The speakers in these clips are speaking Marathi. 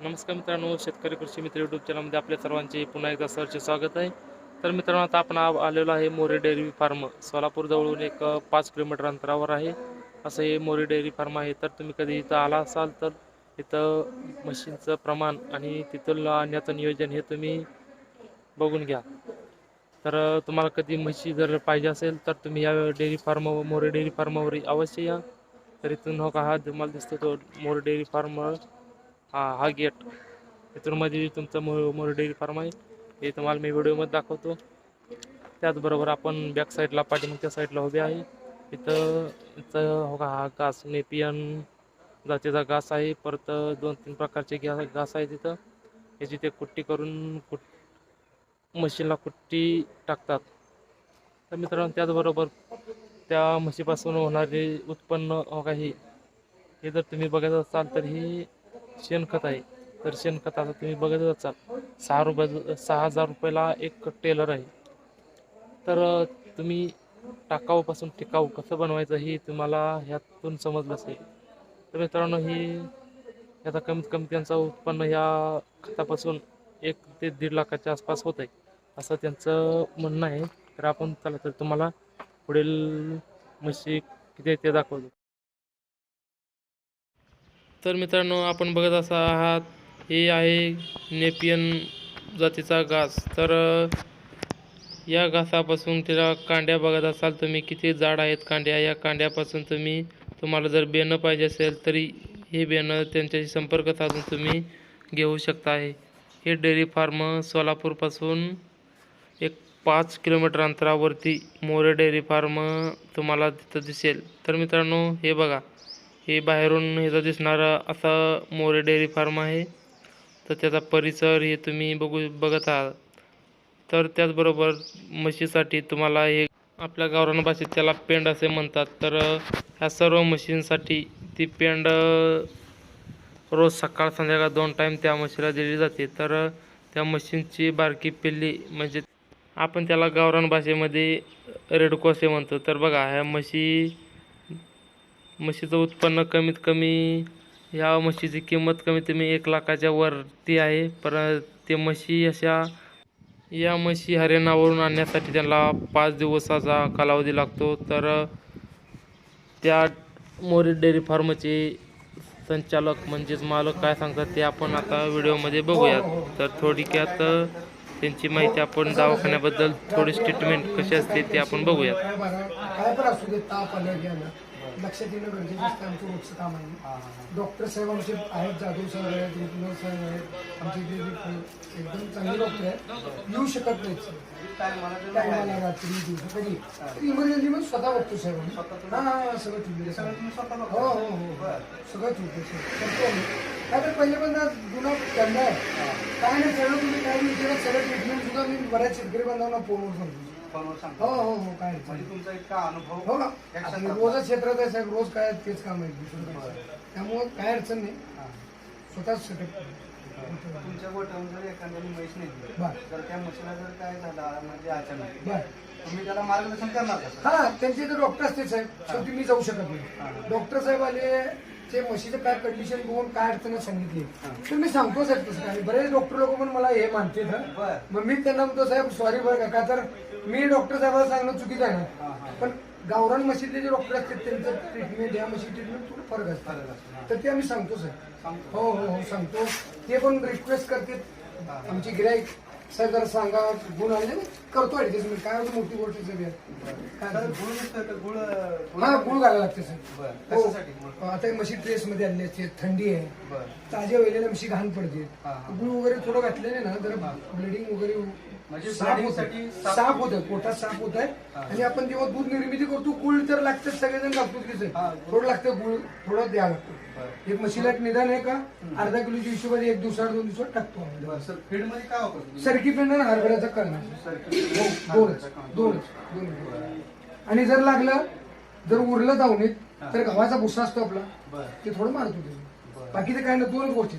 नमस्कार मित्रांनो शेतकरी कृषी मित्र यूट्यूब चॅनलमध्ये आपल्या सर्वांचे पुन्हा एकदा सरचे स्वागत आहे. तर मित्रांनो आता आपण आ- आलेलो आहे मोरे डेअरी फार्म सोलापूरजवळून एक पाच किलोमीटर अंतरावर आहे. असं हे मोरे डेअरी फार्म आहे. तर तुम्ही कधी इथं आला असाल तर इथं मशीनचं प्रमाण आणि तिथलं आणण्याचं नियोजन हे तुम्ही बघून घ्या. तर तुम्हाला कधी म्हशी जर पाहिजे असेल तर तुम्ही या डेअरी फार्म मोरे डेअरी फार्मवर अवश्य या. तर इथून हो का हा तुम्हाला दिसतो तो मोरे डेअरी फार्म हा हा गेट. इथून मध्ये तुमचं मो मोर डेअरी फार्म आहे. हे तुम्हाला मी व्हिडिओमध्ये दाखवतो. त्याचबरोबर आपण बॅक साईडला पाठीमागच्या साईडला उभे आहे. इथं इथं हो का हा घास नेपियन जातीचा घास आहे. परत दोन तीन प्रकारचे घ्या घास आहे तिथं याची ते कुट्टी करून कुट म्हशीला कुट्टी टाकतात. तर मित्रांनो त्याचबरोबर त्या म्हशीपासून होणारे उत्पन्न हो हे जर तुम्ही बघत असाल तर ही शेणखत आहे. तर शेणखताचं तुम्ही बघतच असाल सहा रुपया सहा हजार रुपयाला एक टेलर आहे. तर तुम्ही टाकाऊपासून टिकाऊ कसं बनवायचं हे तुम्हाला ह्यातून समजलं असेल. तर मित्रांनो ही याचा कमीत कमी त्यांचं उत्पन्न ह्या खतापासून एक ते दीड लाखाच्या आसपास होत आहे असं त्यांचं म्हणणं आहे. तर आपण चला तर तुम्हाला पुढील म्हशी किती आहे ते दाखवतो. तर मित्रांनो आपण बघत असा आहात हे आहे नेपियन जातीचा घास. तर या घासापासून त्याला कांड्या बघत असाल तुम्ही किती जाड आहेत कांड्या. या कांड्यापासून तुम्ही तुम्हाला जर बेणं पाहिजे असेल तरी हे बेणं त्यांच्याशी संपर्क साधून तुम्ही घेऊ शकता. आहे हे डेअरी फार्म सोलापूरपासून एक पाच किलोमीटर अंतरावरती मोरे डेअरी फार्म तुम्हाला तिथं दिसेल. तर मित्रांनो हे बघा. हे बाहेरून ह्याचा दिसणारा असा मोरे डेअरी फार्म आहे. तर त्याचा परिसर हे तुम्ही बघू बघत आहात. तर त्याचबरोबर म्हशीसाठी तुम्हाला हे आपल्या गावरान भाषेत त्याला पेंड असे म्हणतात. तर ह्या सर्व म्हशींसाठी ती पेंड रोज सकाळ संध्याकाळ दोन टाईम त्या म्हशीला दिली जाते. तर त्या म्हशींची बारकी पिल्ली म्हणजे आपण त्याला गावरान भाषेमध्ये रेडको असे म्हणतो. तर बघा ह्या म्हशी म्हशीचं उत्पन्न कमीत कमी ह्या म्हशीची किंमत कमीत कमी एक लाखाच्या वरती आहे. पर ते म्हशी अशा या म्हशी हरियाणावरून आणण्यासाठी त्यांना पाच दिवसाचा कालावधी लागतो. तर त्या मोरी डेअरी फार्मचे संचालक म्हणजेच मालक काय सांगतात ते आपण आता व्हिडिओमध्ये बघूयात. तर थोडक्यात त्यांची माहिती आपण दवाखान्याबद्दल थोडी स्टेटमेंट कशी असते ते आपण बघूयात. लक्षात येणं गरजेचं असतं आमचं रोजचं काम आहे. डॉक्टर साहेब आमचे आहेत जाधव साहेब आहेत रुपनर साहेब आहेत आमचे जे एकदम चांगले डॉक्टर आहेत येऊ शकत नाहीत. टायमाला रात्री दिवसा कधी? इमर्जन्सी मध्ये स्वतः बघतो साहेब आम्ही. हा सगळं ठीक आहे. हो हो हो. सगळं ठीक आहे करतो आम्ही काय तर पहिले पण जुना धंदा आहे. काय नाही सगळं तुम्ही काय विचारत सगळं ट्रीटमेंट सुद्धा मी बऱ्याच शेतकरी बांधवांना फोनवर सांगतो. फोनवर हो सांगतो. हो हो काय अडचण म्हणजे नाही. तुमचा इतका अनुभव हो ना. या आता क्षेत्रात रोजच क्षेत्रात आहे साहेब रोज काय तेच काम आहे दुसरं काय बरं. नाही. त्यामुळं काय अडचण नाही. हा. स्वतःच सेटअप तुमच्या गोठ्याहून जर एखाद्याने म्हैस नेली बर. तर त्या म्हशीला जर काय झालं म्हणजे अचानक बर. तुम्ही त्याला मार्गदर्शन करणार हा त्यांचे इथे डॉक्टर असते साहेब. शेवटी मी जाऊ शकत नाही. डॉक्टर साहेब आले ते म्हशीचं काय कंडिशन बघून काय अडचण सांगितली तर मी सांगतो साहेब तसं. काय बरेच डॉक्टर लोक पण मला हे मानते बर. मग मी त्यांना म्हणतो साहेब सॉरी बरं का का तर मी डॉक्टर साहेबाला सांगणं चुकीचं आहे ना. पण गावरान म्हशीतले जे डॉक्टर असतात त्यांचं ट्रीटमेंट या म्हशी ट्रीटमेंट थोडं फरक फरक असतं असतो, हा. तर ते आम्ही सांगतो सर. हो हो हो सांगतो. ते पण रिक्वेस्ट करते आमची गिराईक सर जरा सांगा गुण आले करतो ऍडजस्टमेंट काय होतं मोठी गोष्ट गुळ हा गुळ घालायला लागते सर. हो. आता म्हशी ट्रेस मध्ये आणली असते थंडी आहे. ताज्या वेळेला म्हशी घाण पडते. गुळ वगैरे थोडं घातलेले ना जरा ब्लिडिंग वगैरे म्हणजे साफ bleeding होतं. साफ होत पोटात साफ होत आहे. आणि आपण जेव्हा दूध निर्मिती करतो गुळ तर लागतं सगळेजण घालतो हा. थोडं लागतं गुळ थोडं द्यावं लागतं. एक म्हशीला एक निदान आहे का? अर्धा किलोच्या हिशोबाने एक दिवसात दोन दिवसात टाकतो आम्ही. बर सर फीडमध्ये काय वापरतो? सरकी पेंड आणि हरभऱ्याचा करणार दोनच दोनच दोनच. आणि जर लागलं जर उरलं जाऊन तर गव्हाचा भुसा असतो आपला. बर. ते थोडं मारतो ते बर. बाकीचं काय ना दोनच गोष्टी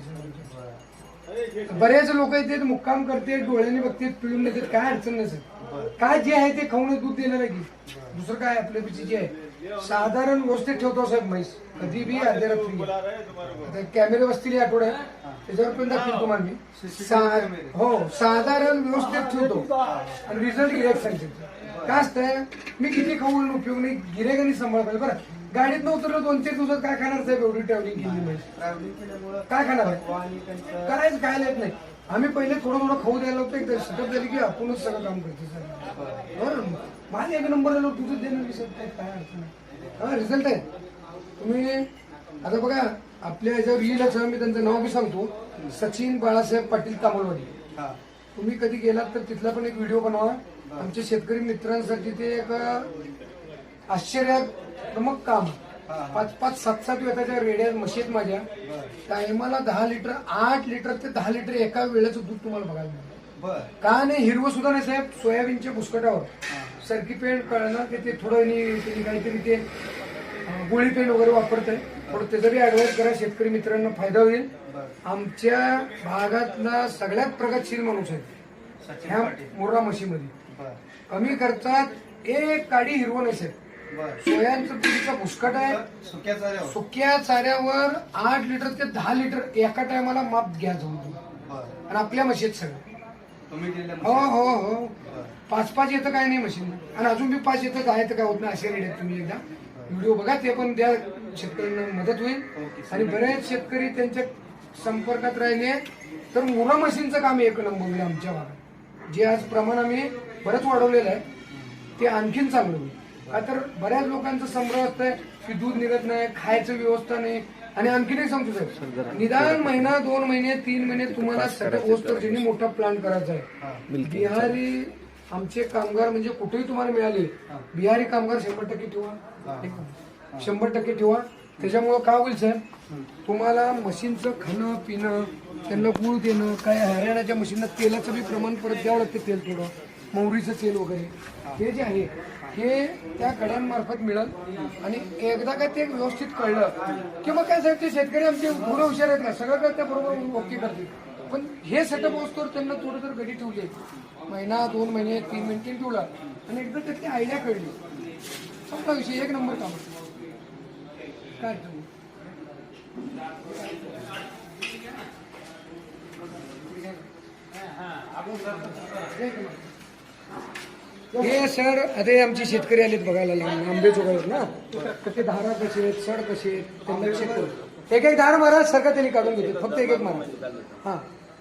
बरेच लोक येतात मुक्काम करते डोळ्याने बघतात पिळून देतात काय अडचण नसेल काय जे आहे ते खाऊन दूध देणार आहे की? दुसरं काय आपल्या पिची जे आहे साधारण व्यवस्थित ठेवतो साहेब म्हैस. कधी बी अर्ध्या रात्री. कॅमेरे बसतील या आठवड्यात त्याच्यावर पण दाखवतो तुम्हाला मी. सा- हो साधारण व्यवस्थित ठेवतो. आणि रिझल्ट गिरेक सांगते. काय असतंय? मी किती खाऊन उपयोग नाही गिरेकांनी सांभाळ पाहिजे बरं. गाडीत न उतरलं दोन चार दिवसात काय खाणार साहेब एवढी ट्रॅव्हलिंग केली म्हणजे? ट्रॅव्हलिंग केल्यामुळं काय खाणार आहे? थकवा आणि त्यांचं करायचं काय येत नाही. आम्ही पहिले थोडं थोडं खाऊ द्यायला होतं एकदा सेटअप झाली की आपणच सगळं काम करतो सर बरं. माझे एक नंबर आलो तुझं देणं रिझल्ट काय काय अडचण नाही. हा रिझल्ट आहे. तुम्ही आता बघा आपल्या याच्यावर येईलच मी त्यांचं नाव बी सांगतो. सचिन बाळासाहेब पाटील तामलवाडी. हा. तुम्ही कधी गेलात तर तिथला पण एक व्हिडिओ बनवा. आमच्या शेतकरी मित्रांसाठी ते एक आश्चर्यात्मक काम. पाच पाच सात सात वेताच्या रेड्या म्हशीत माझ्या. टायमाला दहा लिटर आठ लिटर ते दहा लिटर एका वेळेचं दूध तुम्हाला बघायला मिळेल बर. का नाही हिरवं सुद्धा नाही साहेब सोयाबीनच्या बुसकटावर सरकी पेंट कळणार की ते थोडं त्यांनी काहीतरी ते गोळी पेंट वगैरे वापरत आहे थोडं त्याचा बी ऍडवाइस करा शेतकरी मित्रांना फायदा होईल. आमच्या भागातला सगळ्यात प्रगतशील माणूस आहे. ह्या मुर्रा म्हशीमध्ये कमी खर्चात एक काडी हिरवं नाही साहेब. सोयांचं पिढीचा भुसकट आहे सुक्या चाऱ्यावर. सुक्या चाऱ्यावर आठ लिटर ते दहा लिटर एका टायमाला माप घ्या जाऊन तुम्ही. बर. आणि आपल्या म्हशीत सगळं. तुम्ही हो हो हो. बर. पाच पाच येतं काय नाही मशीन. आणि अजून बी पाच येतं काय तर काय होत नाही असे रेट आहेत तुम्ही एकदा. व्हिडिओ बघा ते पण द्या. शेतकऱ्यांना मदत होईल. ओके, आणि बरेच शेतकरी त्यांच्या संपर्कात राहिले तर मुरा मशीनचं काम एक नंबर होईल आमच्या भागात. जे आज प्रमाण आम्ही बरंच वाढवलेलं आहे ते आणखीन चांगलं होईल. का तर बऱ्याच लोकांचं संभ्रम असतंय की दूध निघत नाही खायचं व्यवस्था नाही. आणि आणखीन एक सांगतो साहेब निदान महिना दोन महिने तीन महिने तुम्हाला ज्यांनी मोठा प्लॅन करायचा आहे. बिहारी आमचे कामगार म्हणजे कुठेही तुम्हाला मिळाले बिहारी कामगार शंभर टक्के ठेवा. शंभर टक्के ठेवा. त्याच्यामुळं काय होईल साहेब? तुम्हाला मशीनचं खाणं पिणं त्यांना गुळ देणं काय हरियाणाच्या मशीनला तेलाचं बी प्रमाण परत द्यावं लागतं तेल थोडं. मोहरीचं तेल वगैरे. हे जे आहे हे त्या कड्यांमार्फत मिळेल आणि एकदा काय ते व्यवस्थित कळलं की मग काय साहेब ते शेतकरी आमचे थोडं हुशार आहेत ना सगळं काय त्याबरोबर ओके करतील. पण हे सेटअप असतो त्यांना थोडं तर घडी ठेवली महिना दोन महिने तीन महिने ठेवला आणि एकदा त्याची आयडिया कळली. संपला विषय एक नंबर काम. काय अडचण नाही. हे सर आता आमचे शेतकरी आलेत बघायला लावून. आंबे चोगायत ना? ते धारा कसे आहेत सड कसे आहेत त्यांना चेक करू एक एक धार महाराज सरकार त्यांनी काढून घेते फक्त एक एक महाराज हा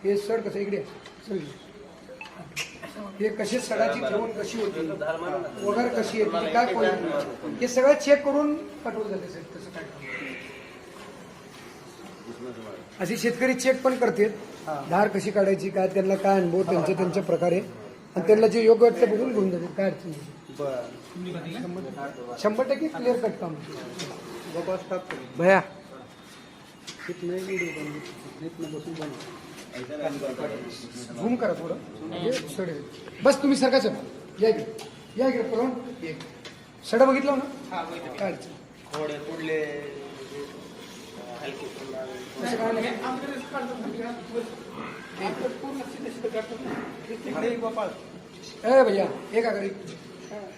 हे सड कसं इकडे सर हे कसे सडाची ठेवून कशी होती? वगैरे कशी येते काय कोण हे सगळं चेक करून पाठवलं जाते सर. तसं काय असे शेतकरी चेक पण करतात. धार कशी काढायची काय त्यांना काय अनुभव त्यांच्या त्यांच्या प्रकारे आणि त्यांना जे योग्य वाटतं बघून घेऊन जातात काय अडचण नाही. शंभर टक्के क्लिअर कट काम. भया. झूम करा थोडं. बस तुम्ही सरका सर या इकडे. या इकडे पळून ये. सड बघितलं ना? काय अडचण? नाही. इकडे एक गोपाळ ए भैया एक आघाडी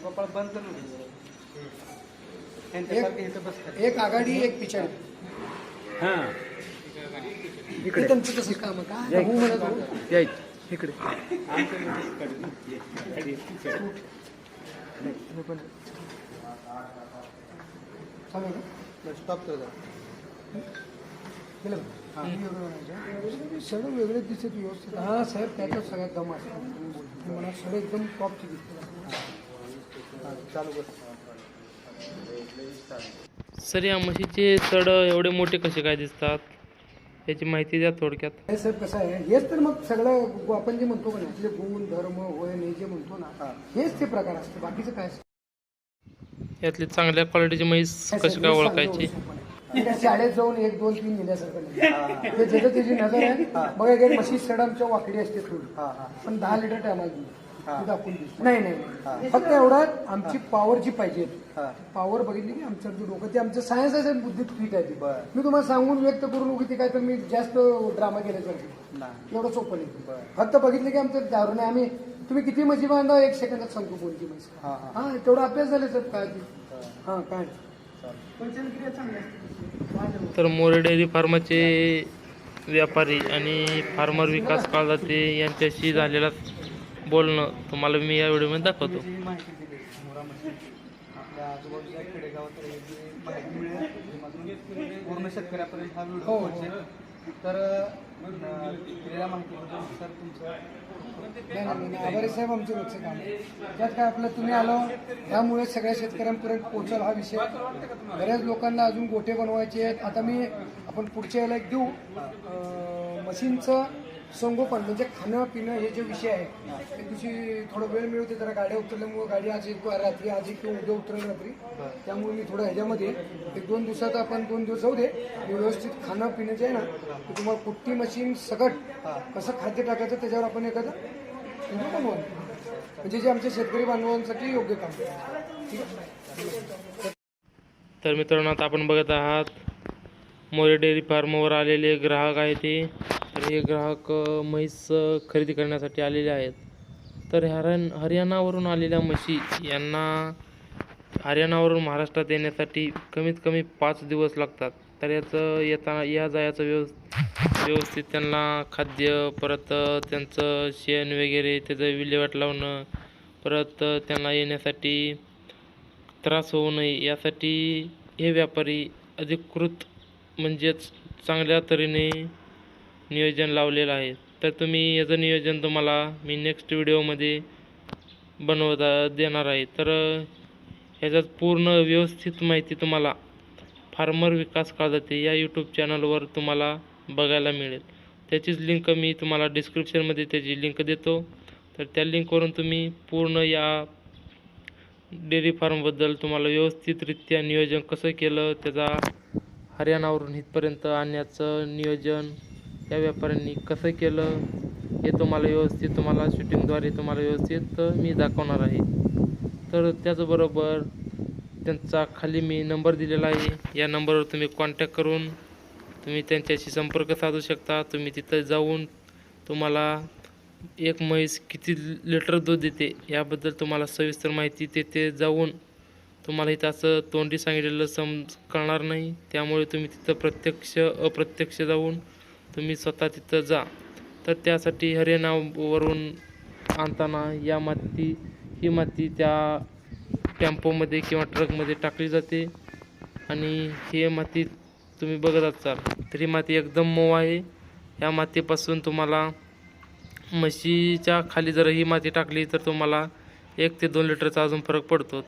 गोपाळ बंद करून घे. त्यांच्यासारखे इथं बसतात एक आघाडी एक पिछाडी इकडे त्यांचं तसं काम आहे का हो म्हणत हो. इकडे चालेल का? स्टॉप कर जरा. केलं का? सगळं वेगळे दिसत व्यवस्थित हा साहेब त्याच्यात सगळ्यात दम असतो. मला सगळं एकदम टॉपची दिसते हा, चालू कर. सर या म्हशीचे सड एवढे मोठे कसे काय दिसतात? याची माहिती द्या थोडक्यात. हे साहेब कसं आहे हेच तर मग सगळं आपण जे म्हणतो का नाही आपले गुण धर्म होय नाही जे म्हणतो ना हेच ते प्रकार असते बाकीचं काय असतं? यातली चांगल्या क्वालिटीची म्हैस कशी काय ओळखायची? त्या शाळेत जाऊन एक दोन तीन नेल्यासारखं नाही. ते ज्याचं त्याची नजर आहे बघा एक म्हशी सड आमच्या वाकडी असते थोडी. पण दहा लिटर टायमाला दाखवून देऊ. नाही नाही. नाही. फक्त एवढाच आमची पॉवर जी पाहिजे पॉवर बघितली की आमचं जे डोकं ते आमचं सायन्स आहे साहेब, बुद्धी ठीक आहे ती. बरं. मी तुम्हाला सांगून व्यक्त करून उगी ते काय तर मी जास्त ड्रामा केल्यासारखं नाही. एवढं सोपं नाही. बरं. फक्त बघितलं की आमचं दारू नाही आम्ही तुम्ही किती म्हशी बांधा एक सेकंदात सांगतो कोणती म्हैस हा हा. हा तेवढा अभ्यास झाले साहेब काय ती. हा काय? तर मोरे डेअरी फार्माचे व्यापारी आणि फार्मर विकास काळजाते यांच्याशी झालेला बोलणं तुम्हाला मी या व्हिडिओमध्ये दाखवतो. पूर्ण शेतकऱ्यापर्यंत हा व्हिडिओ हो. तर दिलेल्या माहितीबद्दल सर तुमचं. आभारी साहेब आमचे रोजचे काम. त्यात काय आपलं तुम्ही आलो त्यामुळे सगळ्या शेतकऱ्यांपर्यंत पोहोचल हा विषय. बऱ्याच लोकांना अजून गोटे बनवायचे आहेत. आता मी आपण पुढच्या याला एक देऊ. मशीनचं संगोपन म्हणजे खाणं पिणं हे जे विषय आहे त्या दिवशी थोडा वेळ मिळते जरा गाड्या उतरल्यामुळे गाडी आज एक रात्री आज एक किंवा उद्या उतरेल रात्री. त्यामुळे मी थोडं ह्याच्यामध्ये एक दोन दिवसात आपण दोन दिवस जाऊ दे आणि व्यवस्थित खाणं पिणं जे आहे ना ते तुम्हाला कुट्टी मशीन सकट कसं खाद्य टाकायचं त्याच्यावर आपण एखादं म्हणजे व्हिडिओ बनवू म्हणजे जे आमच्या शेतकरी बांधवांसाठी योग्य काम ठीक आहे? तर मित्रांनो आता आपण बघत आहात मोरे डेअरी फार्मवर आलेले ग्राहक आहे ते. हे ग्राहक म्हैस खरेदी करण्यासाठी आलेले आहेत. तर हरण हरियाणावरून आलेल्या म्हशी यांना हरियाणावरून महाराष्ट्रात येण्यासाठी कमीत कमी पाच दिवस लागतात. तर याचं येताना या जायाचं व्यवस् व्यवस्थित त्यांना खाद्य परत त्यांचं शेण वगैरे त्याचं विल्हेवाट लावणं परत त्यांना येण्यासाठी त्रास होऊ नये यासाठी हे व्यापारी अधिकृत म्हणजेच चांगल्या तऱ्हेने नियोजन लावलेलं आहे. तर तुम्ही याचं नियोजन तुम्हाला मी नेक्स्ट व्हिडिओमध्ये बनवता देणार आहे. तर ह्याच्यात पूर्ण व्यवस्थित माहिती तुम्हाला फार्मर विकास काळजाते या यूट्यूब चॅनलवर तुम्हाला बघायला मिळेल. त्याचीच लिंक मी तुम्हाला डिस्क्रिप्शनमध्ये त्याची लिंक देतो. तर त्या लिंकवरून तुम्ही पूर्ण या डेअरी फार्मबद्दल तुम्हाला व्यवस्थितरित्या नियोजन कसं केलं त्याचा हरियाणावरून इथपर्यंत आणण्याचं नियोजन या व्यापाऱ्यांनी कसं केलं हे तुम्हाला व्यवस्थित तुम्हाला शूटिंगद्वारे तुम्हाला व्यवस्थित मी दाखवणार आहे. तर त्याचबरोबर त्यांचा खाली मी नंबर दिलेला आहे. या नंबरवर तुम्ही कॉन्टॅक्ट करून तुम्ही त्यांच्याशी संपर्क साधू शकता. तुम्ही तिथं जाऊन तुम्हाला एक म्हैस किती लिटर दूध देते याबद्दल तुम्हाला सविस्तर माहिती तेथे जाऊन तुम्हाला इथं असं तोंडी सांगितलेलं सम कळणार नाही. त्यामुळे तुम्ही तिथं प्रत्यक्ष अप्रत्यक्ष जाऊन तुम्ही स्वतः तिथं जा. तर त्यासाठी हरियाणावरून आणताना या माती ही माती त्या टेम्पोमध्ये किंवा ट्रकमध्ये टाकली जाते. आणि ही माती तुम्ही बघत असाल तर ही माती एकदम मऊ आहे. या मातीपासून तुम्हाला म्हशीच्या खाली जर ही माती टाकली तर तुम्हाला एक ते दोन लिटरचा अजून फरक पडतो.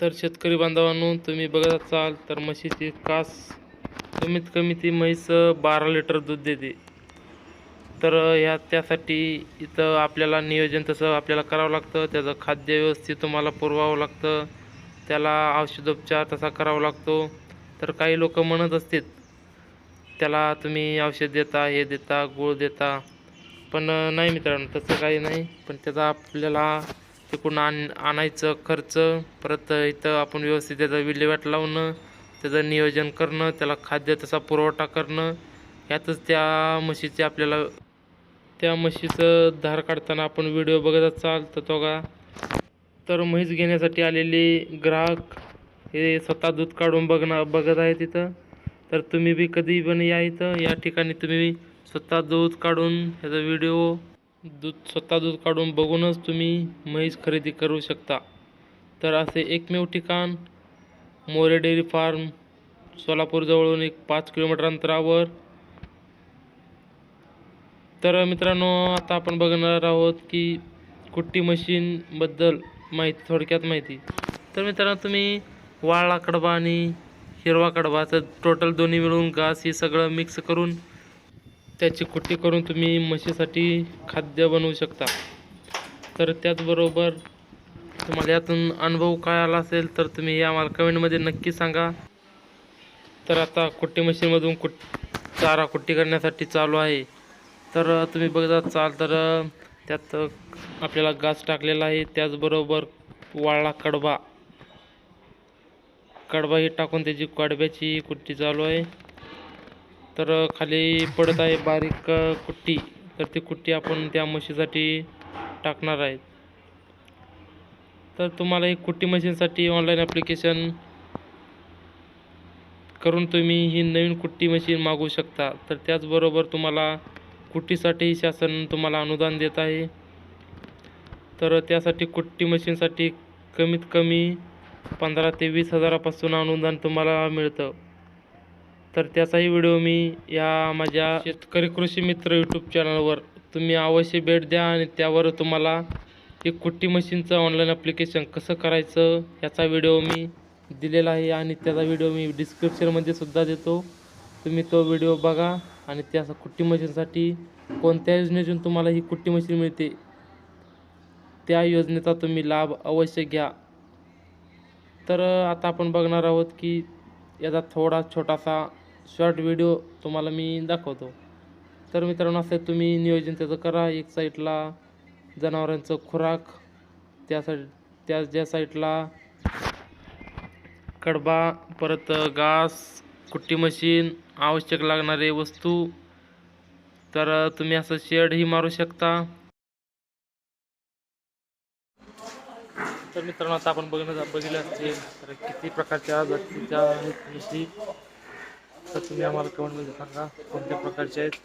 तर शेतकरी बांधवांनो तुम्ही बघत असाल तर म्हशीची कास कमीत कमी ती म्हैस बारा लिटर दूध देते. तर ह्या त्यासाठी इथं आपल्याला नियोजन तसं आपल्याला करावं लागतं. त्याचं खाद्य व्यवस्थित तुम्हाला पुरवावं लागतं. त्याला औषधोपचार तसा करावा लागतो. तर काही लोक म्हणत असतील त्याला तुम्ही औषध देता हे देता गुळ देता. पण नाही मित्रांनो तसं काही नाही. पण त्याचा आपल्याला तिकडून आण आणायचं खर्च परत इथं आपण व्यवस्थित त्याचा विल्हेवाट लावणं त्याचं नियोजन करणं त्याला खाद्य तसा पुरवठा करणं ह्यातच त्या म्हशीचे आपल्याला त्या म्हशीचं धार काढताना आपण व्हिडिओ बघत असाल तर तो का तर म्हैस घेण्यासाठी आलेले ग्राहक हे स्वतः दूध काढून बघणं बघत आहे तिथं. तर तुम्ही बी कधी पण या इथं. या ठिकाणी तुम्ही स्वतः दूध काढून ह्याचा व्हिडिओ दूध स्वतः दूध काढून बघूनच तुम्ही म्हैस खरेदी करू शकता. तर असे एकमेव ठिकाण मोरे डेअरी फार्म सोलापूरजवळून एक पाच किलोमीटर अंतरावर. तर मित्रांनो आता आपण बघणार आहोत की कुट्टी मशीनबद्दल माहिती थोडक्यात माहिती. तर मित्रांनो तुम्ही वाळला कडबा आणि हिरवा कडबा तर टोटल दोन्ही मिळून घास हे सगळं मिक्स करून त्याची कुट्टी करून तुम्ही म्हशीसाठी खाद्य बनवू शकता. तर त्याचबरोबर तुम्हाला यातून अनुभव काय आला असेल तर तुम्ही हे आम्हाला कमेंटमध्ये नक्की सांगा. तर आता कुट्टी मशीनमधून कुट चारा कुट्टी करण्यासाठी चालू आहे. तर तुम्ही बघत चाल तर त्यात आपल्याला घास टाकलेला आहे. त्याचबरोबर वाळला कडबा. कडबा ही टाकून त्याची कडब्याची कुट्टी चालू आहे. तर खाली पडत आहे बारीक कुट्टी. तर ती कुट्टी आपण त्या म्हशीसाठी टाकणार आहे तर तुम्हाला ही कुट्टी मशीनसाठी ऑनलाईन ॲप्लिकेशन करून तुम्ही ही नवीन कुट्टी मशीन मागवू शकता. तर त्याचबरोबर तुम्हाला कुट्टीसाठी शासन तुम्हाला अनुदान देत आहे. तर त्यासाठी कुट्टी मशीनसाठी कमीत कमी पंधरा ते वीस हजारापासून अनुदान तुम्हाला मिळतं. तर त्याचाही व्हिडिओ मी या माझ्या शेतकरी कृषी मित्र यूट्यूब चॅनलवर तुम्ही अवश्य भेट द्या आणि त्यावर तुम्हाला एक कुट्टी मशीनचं ऑनलाईन ॲप्लिकेशन कसं करायचं याचा व्हिडिओ मी दिलेला आहे आणि त्याचा व्हिडिओ मी डिस्क्रिप्शनमध्ये सुद्धा देतो. तुम्ही तो व्हिडिओ बघा आणि त्या कुट्टी मशीनसाठी कोणत्या योजनेतून तुम्हाला ही कुट्टी मशीन मिळते त्या योजनेचा तुम्ही लाभ अवश्य घ्या. तर आता आपण बघणार आहोत की याचा थोडा छोटासा शॉर्ट व्हिडिओ तुम्हाला मी दाखवतो. तर मित्रांनो असं तुम्ही नियोजन त्याचं करा. एक साईडला जनावरांचं खुराक त्या साईड त्या ज्या साईडला कडबा परत घास कुट्टी मशीन आवश्यक लागणारे वस्तू. तर तुम्ही असं शेडही मारू शकता. तर मित्रांनो आता आपण बघणं बघितलं असेल तर किती प्रकारच्या जातीच्या आहेत तर तुम्ही आम्हाला कमेंटमध्ये सांगा कोणत्या प्रकारच्या आहेत.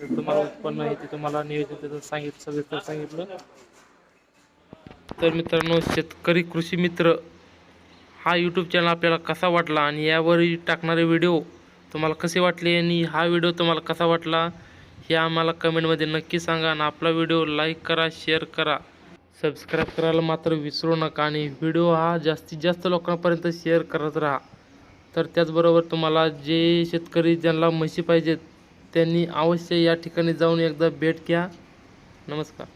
तुम्हाला उत्पन्न आहे ते तुम्हाला नियोजन त्याचं सांगितलं सविस्तर सांगितलं. तर मित्रांनो शेतकरी कृषी मित्र हा यूट्यूब चॅनल आपल्याला कसा वाटला आणि यावर टाकणारे व्हिडिओ तुम्हाला कसे वाटले आणि हा व्हिडिओ तुम्हाला कसा वाटला हे आम्हाला कमेंटमध्ये नक्की सांगा आणि आपला व्हिडिओ लाईक करा शेअर करा. सबस्क्राईब करायला मात्र विसरू नका आणि व्हिडिओ हा जास्तीत जास्त लोकांपर्यंत शेअर करत राहा. तर त्याचबरोबर तुम्हाला जे शेतकरी ज्यांना म्हशी पाहिजेत त्यांनी अवश्य या ठिकाणी जाऊन एकदा भेट घ्या. नमस्कार.